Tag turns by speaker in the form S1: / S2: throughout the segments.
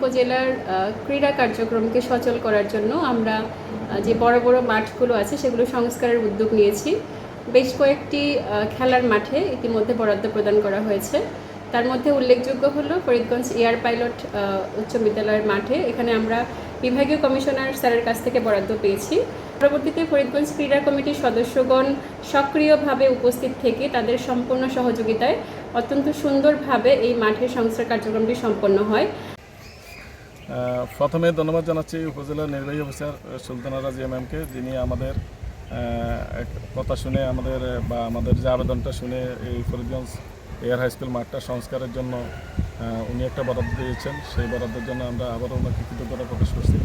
S1: উপজেলার ক্রীড়া কার্যক্রমকে সচল করার জন্য আমরা যে বড় বড় মাঠগুলো আছে সেগুলো সংস্কারের উদ্যোগ নিয়েছি। বেশ কয়েকটি খেলার মাঠে ইতিমধ্যে বরাদ্দ প্রদান করা হয়েছে। তার মধ্যে উল্লেখযোগ্য হলো ফরিদগঞ্জ এয়ার পাইলট উচ্চ বিদ্যালয়ের মাঠে। এখানে আমরা বিভাগীয় কমিশনার স্যারের কাছ থেকে বরাদ্দ পেয়েছি। পরবর্তীতে ফরিদগঞ্জ ক্রীড়া কমিটির সদস্যগণ সক্রিয়ভাবে উপস্থিত থেকে তাদের সম্পূর্ণ সহযোগিতায় অত্যন্ত সুন্দরভাবে এই মাঠের সংস্কার কার্যক্রমটি সম্পন্ন হয়।
S2: প্রথমে ধন্যবাদ জানাচ্ছি উপজেলা নির্বাহী অফিসার সুলতানা রাজিয়া ম্যামকে, যিনি আমাদের কথা শুনে আমাদের বা আমাদের যে আবেদনটা শুনে এই ফরিদগঞ্জ এয়ার হাই স্কুল মাঠটা সংস্কারের জন্য উনি একটা বরাদ্দ দিয়েছেন। সেই বরাদ্দের জন্য আমরা আবারও ওনাকে কৃতজ্ঞতা প্রকাশ করছি।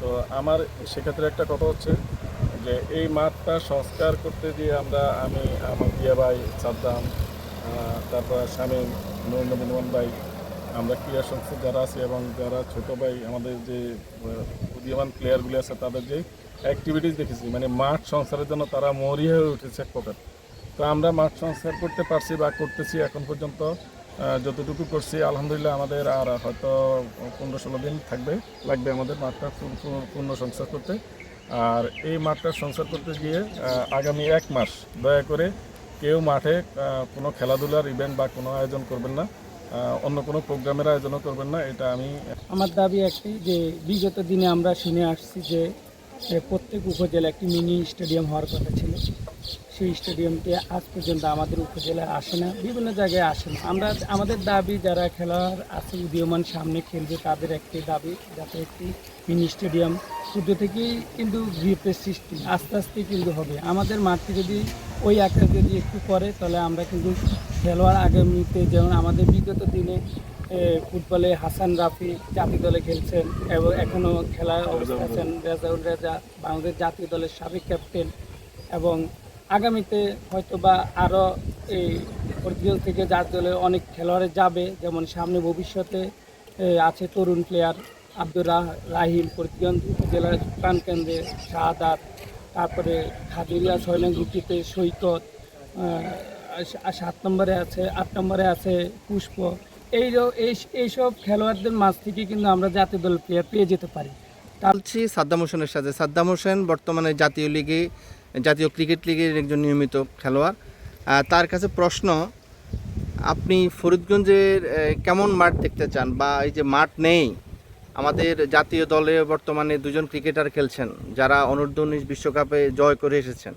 S2: তো আমার সেক্ষেত্রে একটা কথা হচ্ছে যে, এই মাঠটা সংস্কার করতে গিয়ে আমরা, আমি আমার দিয়া ভাই সাদ্দাম তারপর স্বামী নরেন্দ্র বিনোদন ভাই আমরা ক্রীড়া সংস্থা যারা আছি এবং যারা ছোট ভাই, আমাদের যে উদীয়মান প্লেয়ারগুলি আছে, তাদের যে অ্যাক্টিভিটিস দেখেছি মানে মাঠ সংস্কারের জন্য তারা মরি হয়ে উঠেছে এক প্রকার। তো আমরা মাঠ সংস্কার করতে পারছি বা করতেছি, এখন পর্যন্ত যতটুকু করছি, আলহামদুলিল্লাহ আমাদের আর হয়তো পনেরো ষোলো দিন থাকবে, লাগবে আমাদের মাঠটা পূর্ণ- সংস্কার করতে। আর এই মাঠটা সংস্কার করতে গিয়ে আগামী এক মাস, দয়া করে কেউ মাঠে কোনো খেলাধুলার ইভেন্ট বা কোনো আয়োজন করবেন না। অন্য কোনো প্রোগ্রামের আয়োজনও করবেন না, এটা আমি
S3: আমার দাবি একটি যে বিগত দিনে আমরা শুনে আসছি যে প্রত্যেক উপজেলা একটি মিনি স্টেডিয়াম হওয়ার কথা ছিল। সেই স্টেডিয়ামটি আজ পর্যন্ত আমাদের উপজেলায় আসে না, বিভিন্ন জায়গায় আসে না। আমরা, আমাদের দাবি যারা খেলার আছে, উদীয়মান সামনে খেলবে, তাদের একটি দাবি, যাতে একটি মিনি স্টেডিয়াম শুদ্ধ থেকেই কিন্তু গ্রিপের সৃষ্টি, আস্তে আস্তে কিন্তু হবে। আমাদের মাঠটি যদি ওই আকার যদি একটু করে, তাহলে আমরা কিন্তু খেলোয়াড় আগামীতে যেমন আমাদের বিগত দিনে ফুটবলে হাসান রাফি জাতীয় দলে খেলছেন এবং এখনও খেলার অবস্থা আছেন রেজাউল রেজা বাংলাদেশ জাতীয় দলের সাবেক ক্যাপ্টেন এবং আগামীতে হয়তো বা আরও এই পরিচাল থেকে জাতীয় দলে অনেক খেলোয়াড়ে যাবে যেমন সামনে ভবিষ্যতে আছে তরুণ প্লেয়ার আব্দুর রাহ- রাহিম পরিচগঞ্জ উপজেলার প্রাণকেন্দ্রে শাহাদাত তারপরে খাদুরিয়া ছয় নং গুটিতে সৈকত সাত নম্বরে আছে, আট নম্বরে আছে, পুষ্প। এই এইসব খেলোয়াড়দের মাঝ থেকে কিন্তু আমরা জাতীয় দল প্লেয়ার পেয়ে যেতে পারি।
S4: বলছি সাদ্দাম হোসেনের সাথে। সাদ্দাম হোসেন বর্তমানে জাতীয় লিগে, জাতীয় ক্রিকেট লিগের একজন নিয়মিত খেলোয়াড়। তার কাছে প্রশ্ন, আপনি ফরিদগঞ্জের কেমন মাঠ দেখতে চান? বা এই যে মাঠ নেই, আমাদের জাতীয় দলে বর্তমানে দুজন ক্রিকেটার খেলছেন, যারা অনূর্ধ্ব উনিশ বিশ্বকাপে জয় করে এসেছেন।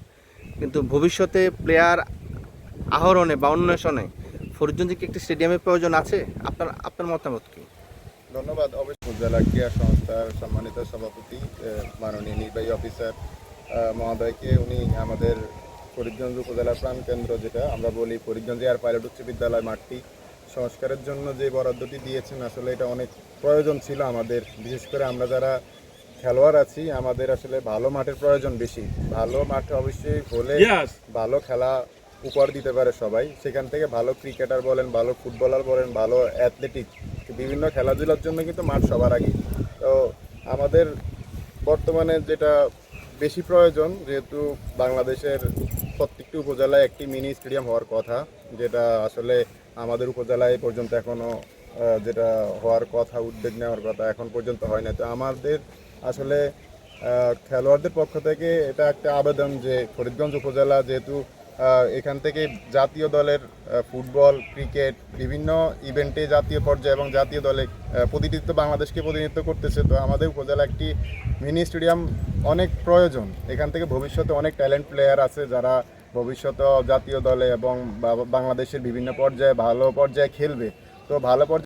S4: কিন্তু ভবিষ্যতে প্লেয়ার আহরণে বা অন্বেষণে ফরিদগঞ্জে কি একটি স্টেডিয়ামের প্রয়োজন আছে? আপনার আপনার মতামত কি?
S5: ধন্যবাদ। অবশ্যই উপজেলা ক্রীড়া সংস্থার সম্মানিত সভাপতি মাননীয় নির্বাহী অফিসার মহোদয়কে উনি আমাদের ফরিদগঞ্জ উপজেলার প্রাণকেন্দ্র যেটা আমরা বলি ফরিদগঞ্জ এয়ার পাইলট উচ্চ বিদ্যালয় মাঠটি সংস্কারের জন্য যে বরাদ্দটি দিয়েছেন আসলে এটা অনেক প্রয়োজন ছিল আমাদের। বিশেষ করে আমরা যারা খেলোয়াড় আছি আমাদের আসলে ভালো মাঠের প্রয়োজন বেশি। ভালো মাঠে অবশ্যই হলে ভালো খেলা উপহার দিতে পারে সবাই। সেখান থেকে ভালো ক্রিকেটার বলেন, ভালো ফুটবলার বলেন, ভালো অ্যাথলেটিক, বিভিন্ন খেলাধুলার জন্য কিন্তু মাঠ সবার আগে। তো আমাদের বর্তমানে যেটা বেশি প্রয়োজন, যেহেতু বাংলাদেশের প্রত্যেকটি উপজেলায় একটি মিনি স্টেডিয়াম হওয়ার কথা, যেটা আসলে আমাদের উপজেলায় পর্যন্ত এখনও যেটা হওয়ার কথা, উদ্যোগ নেওয়ার কথা এখন পর্যন্ত হয় না তো আমাদের আসলে খেলোয়াড়দের পক্ষ থেকে এটা একটা আবেদন যে ফরিদগঞ্জ উপজেলা যেহেতু এখান থেকে জাতীয় দলের ফুটবল, ক্রিকেট, বিভিন্ন ইভেন্টে জাতীয় পর্যায়ে এবং জাতীয় দলে প্রতিনিধিত্ব বাংলাদেশকে প্রতিনিধিত্ব করতেছে। তো আমাদের উপজেলা একটি মিনি স্টেডিয়াম অনেক প্রয়োজন। এখান থেকে ভবিষ্যতে অনেক ট্যালেন্ট প্লেয়ার আছে যারা ভবিষ্যতে জাতীয় দলে এবং বাংলাদেশের বিভিন্ন পর্যায়ে ভালো পর্যায়ে খেলবে। তো ভালো পর্যায়ে